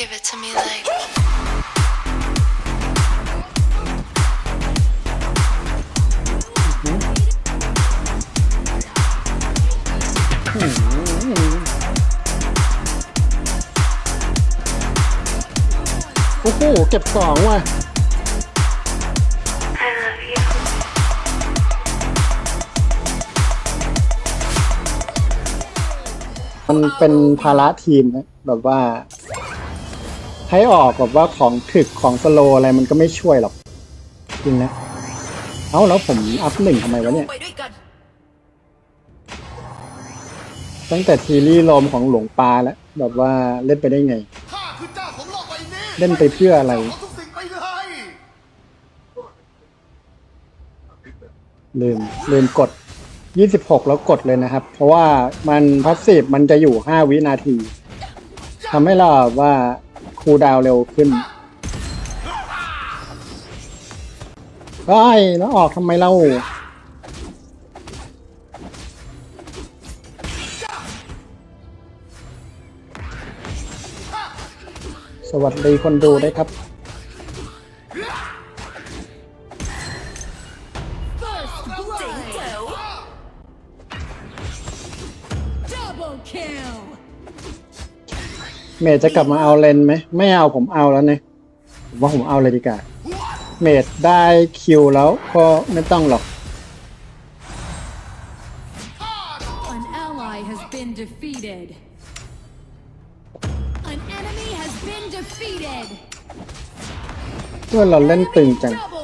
Give it to me like. โอ้โหเก็บสองว่ะ I love you. มันเป็นภาระทีมนะแบบว่า ให้ออกแบบว่าของถึกของสโลอะไรมันก็ไม่ช่วยหรอก จริงนะ เอ้าแล้วผมอัพหนึ่งทำไมวะเนี่ยไปด้วยกันตั้งแต่ทีรีโรมของหลวงปาแล้ว แบบว่าเล่นไปได้ไงข้าคือเจ้าของโลกใบนี้เล่นไปเพื่ออะไรขอทุกสิ่งไปเลยลืม ลืมกด 26 แล้วกดเลยนะครับ เพราะว่ามันพัสซีฟมันจะอยู่ 5 วินาทีทำให้เราแบบว่า คูลดาวน์เร็วขึ้นไอ้แล้วออกทำไมเล่าสวัสดีคนดูได้ครับเจ๋งแจ๋ว Double kill! เมดจะกลับมาเอาเลนไหมไม่เอาผมเอาแล้วเนี่ยผมว่าผมเอาเลยดีกว่าเมดได้คิวแล้วก็ไม่ต้องหรอก An ally has been defeated. An enemy has been defeated. เพื่อนเราเล่นตึงจัง Double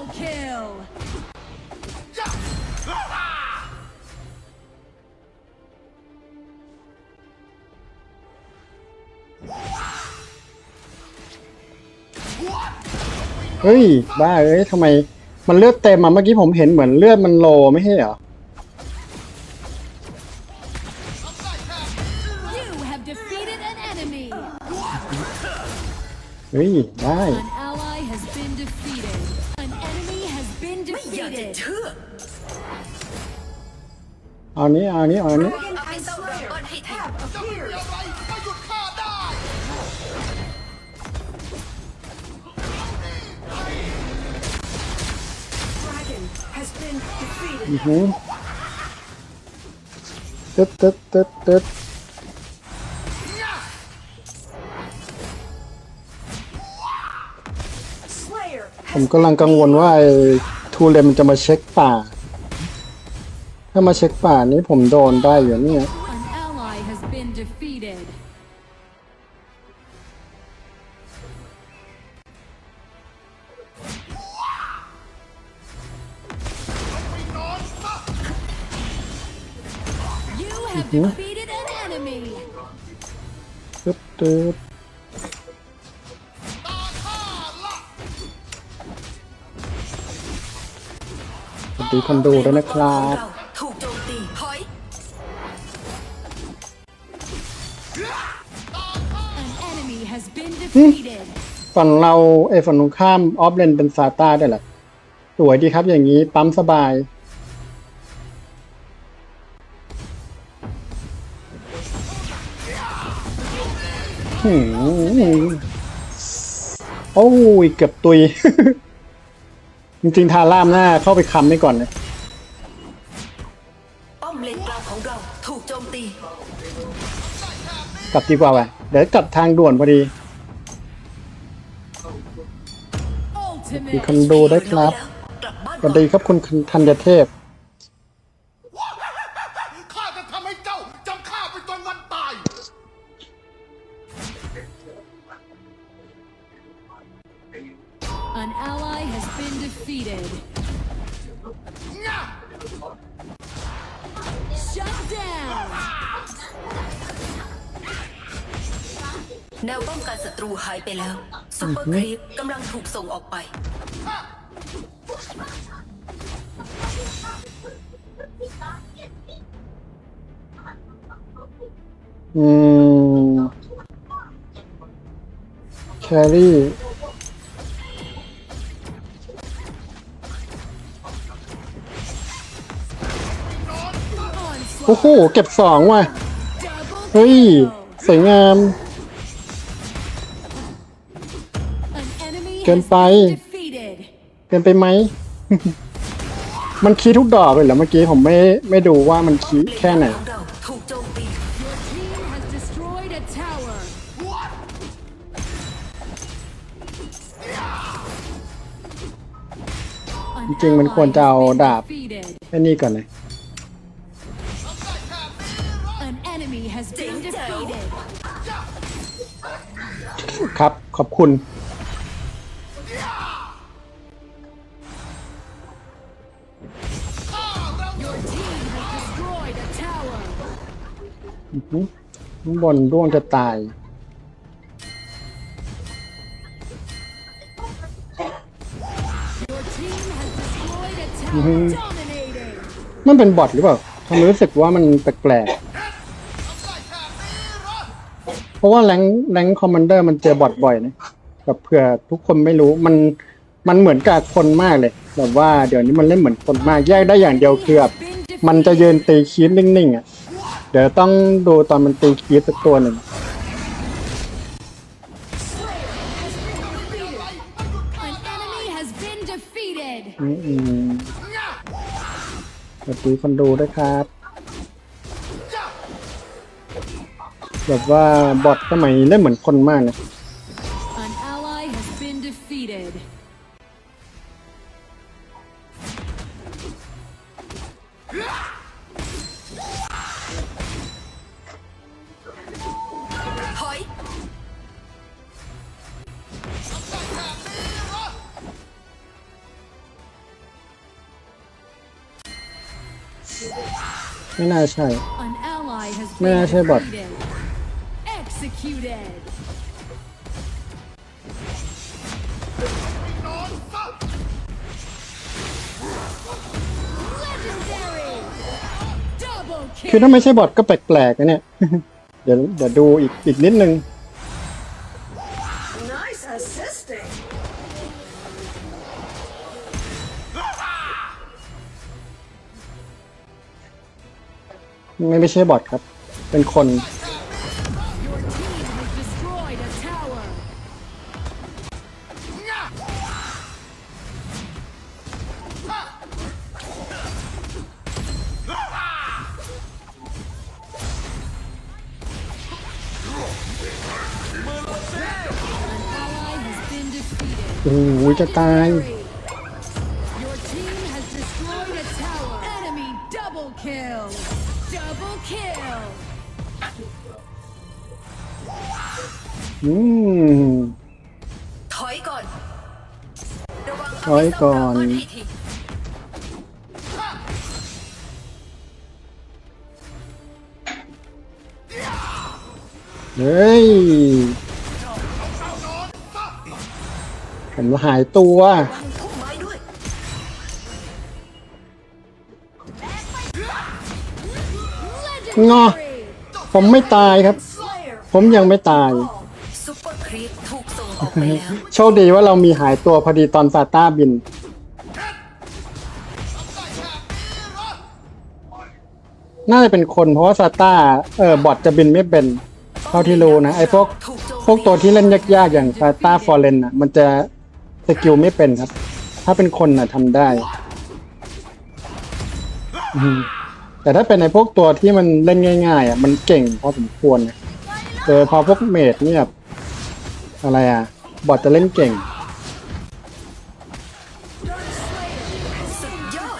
เฮ้ย บ้าเอ้ยทำไมมันเลือดเต็มอะเมื่อกี้ผมเห็นเหมือนเลือดมันโลไม่ใช่เหรอ You have defeated an enemy. เฮ้ย ได้ An ally has been defeated. An enemy has been ไม่อยากจะ defeated. เชื่อเอานี้เอานี้เอานี้เอาไปเศร้าดราก้อนให้แทน อือหือตึ๊ดตึ๊ดตึ๊ดตึ๊ดผมกำลังกังวลว่าไอ้ทูเลมมันจะมาเช็คป่า ถ้ามาเช็คป่านี้ผมโดนได้อยู่เนี่ย You have defeated an enemy. ตึ๊ดตึ๊ดตาข้าละสวัสดีคนดูด้วยนะครับเราถูกโจมตีถอย An enemy has been defeated. ฝั่งเราไอ้ฝั่งตรงข้ามออฟเลนเป็นซาต้าได้วยเหรอสวยดีครับอย่างนี้ปั๊มสบาย โอ้ยเกือบตุย จริงๆ ทาร่ามหน้าเข้าไปคำไม่ก่อนเลยป้อมเลนกลางของเราถูกโจมตี กลับดีกว่าว่ะเดี๋ยวกลับทางด่วนพอดีมี Ultimate. คนดูด้วยครับกลับบ้านสวัสดีครับคุณธัญเทพ แนวป้องกันศัตรูหายไปแล้วซุปเปอร์ครีปกำลังถูกส่งออกไป อืมแครี่ โอ้โห เก็บสองว่ะ Double เฮ้ย kill. สวยงาม เกิน has ไป been defeated. เกินไปไหม มันคีย์ทุกดอกเลยเหรอเมื่อกี้ผมไม่ไม่ดูว่ามันคีย์แค่ไหนของเราถูกโจมตี Your team has destroyed a tower. What? An จริงๆมันควรจะเอา ally has been ดาบ defeated. แค่นี้ก่อนเลย An enemy has been defeated. ครับ ขอบคุณ ข้างบนร่วงจะตาย Your team has destroyed a tower. Dominating. มันเป็นบอทหรือเปล่าทำไมรู้สึกว่ามันแปลกๆเพราะว่าแรงแรงคอมมานเดอร์มันเจอบอทบ่อยนะแบบเผื่อทุกคนไม่รู้มันมันเหมือนกับคนมากเลยแบบว่าเดี๋ยวนี้มันเล่นเหมือนคนมากแยกได้อย่างเดียวคือแบบมันจะยืนตีคีฟนิ่งๆอะเดี๋ยวต้องดูตอนมันตีคีฟสักตัวหนึ่งอืมสวัสดีคนดูด้วยครับ แบบว่าบอทสมัยนี้เล่นเหมือนคนมากนะ ไม่น่าใช่ An ally has ไม่ been น่าใช่บอท defeated. Executed. นอนซะ Legendary. Double คือ kill. ถ้าไม่ใช่บอทก็แปลกๆนะเนี่ย เดี๋ยวเดี๋ยวดูอีกอีกนิดนึง ไม่ไม่ใช่บอทครับ เป็นคน โอ้ยจะตาย อืมถอยก่อนระวังถอยก่อนเาไปซ่มดราก้ให้ทีเฮ้ย ผมหายตัววางพุ่มไม้ด้วยงอ Legendary. ผมไม่ตายครับ Slayer ผมยังไม่ตาย ออกไปแล้ว โชคดีว่าเรามีหายตัวพอดีตอนซาต้าบิน น่าจะเป็นคนเพราะว่าซาต้าเออบอทจะบินไม่เป็น เท่าที่รู้นะ ไอ้พวกถูกโจมพวกตัวที่เล่นยากๆ อย่างซาต้าฟอร์เรนอะ มันจะสกิลไม่เป็นครับ ถ้าเป็นคนน่ะทำได้อืมแต่ถ้าเป็นในพวกตัวที่มันเล่นง่าย ๆอะมันเก่งพอสมควรนะโดยเฉพอพวกเมดเนี่ยแบบ อะไรอะ บอทจะเล่นเก่งสุดยอด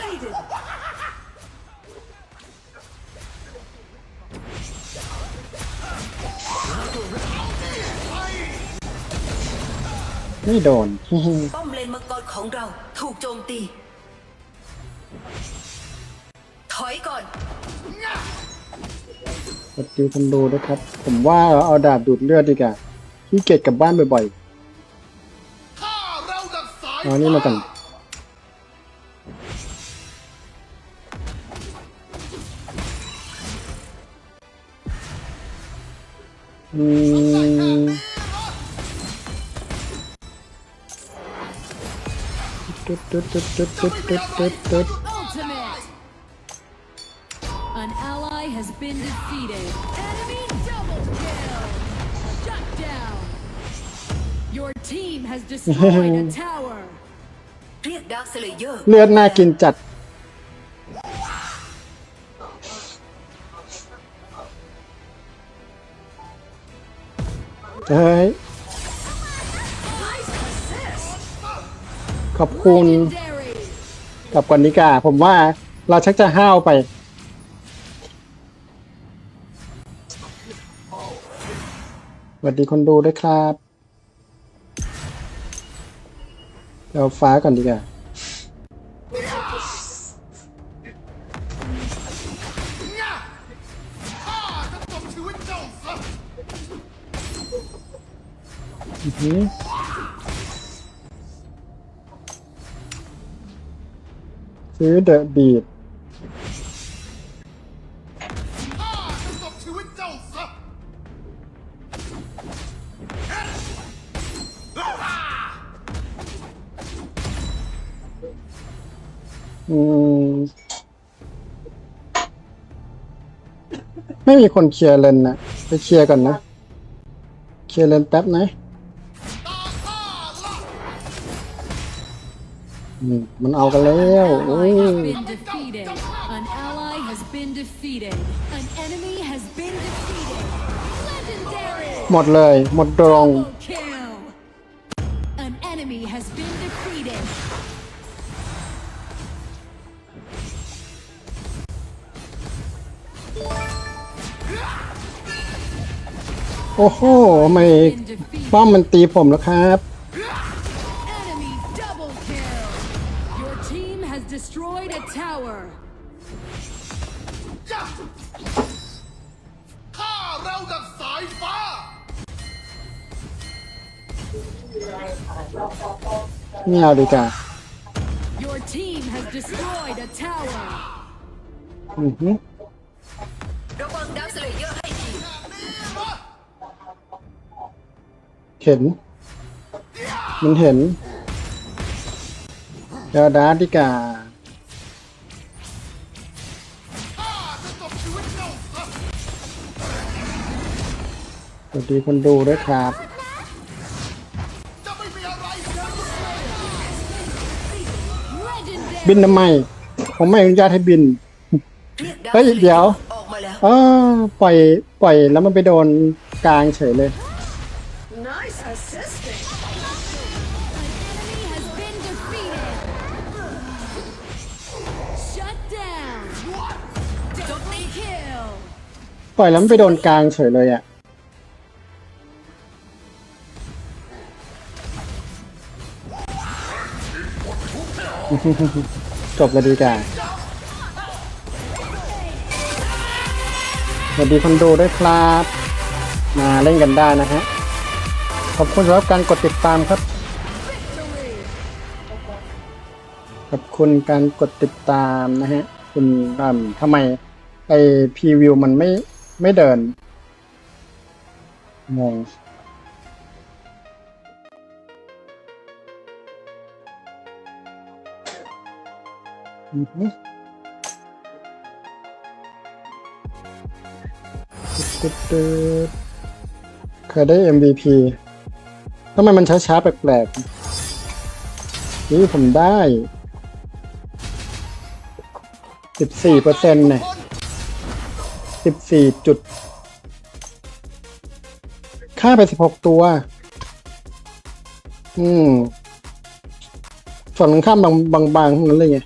ไม่โดน ป้อมเลนมังกรของเราถูกโจมตี ถอยก่อนสวัสดีคนดูด้วยครับ ผมว่าเอาดาบดูดเลือดดีกว่า ขี้เกียจกลับบ้านบ่อยข้าเราดักสายๆเอานี่มากันอืมตึ๊ดตึ๊ดตึ๊ดตึ๊ดตึ๊ดตึ๊ดตึ๊ด เรียกดาร์คเลเยอร์เลือดน่ากินจัด เฮ้ย ขอบคุณ กับกอนนิกา ผมว่าเราชักจะห้าวไป สวัสดีคนดูด้วยครับ เอาฟ้าก่อนดีกว่าอือหือซื้อเดอะบีด อืม ไม่มีคนเคลียร์เลนนะไปเคลียร์ก่อนนะ เคลียร์เลนแป๊บนะตาข้าละอืมมันเอากันแล้ว โอ้ Ally ย has been defeated. An ally has been defeated. An enemy has been defeated. Legendary. หมดเลย หมดดง Double โอ้โหทำไม Been defeated. ป้อมมันตีผมแล้วครับ Enemy double kill. Your team has destroyed a tower. ยะข้าเร็วดังสายฟ้า ไม่เอาดีกว่า Your team has destroyed a tower. อือหือ เห็น มันเห็นเดี๋ยวดาร์ดีกว่าข้าจะจบชีวิตเจ้าซะสวัสดีคนดูด้วยครับจะไม่มีอะไรนะ Legendary. บินทำไม ผมไม่อนุญาตให้บินเรียกดาร์คเฮ้ยสเลเดี๋เยยอวร์ออกมาแล้วอ๋อปล่อย ปล่อยแล้วมันไปโดนกลางเฉยเลย ปล่อยแล้วมันไปโดนกลางเฉยเลยอะ่ะจบเลยดีกว่าสวัสดีคนดูด้วยครับ มาเล่นกันได้นะฮะ ขอบคุณสำหรับการกดติดตามครับ ขอบคุณการกดติดตามนะฮะ คุณอ่ำทำไมไอพีวิวมันไม่ ไม่เดิน งง อือหือตึ๊ดตึ๊ดเคยได้ MVP ทำไมมันช้าๆแปลกๆนี่ผมได้สิบสี่เปอร์เซ็นต์เนี่ย สิบสี่จุดค่าไปสิบหกตัว อืมส่วนมันข้ามบางบางบางๆทั้งนั้นเลยไง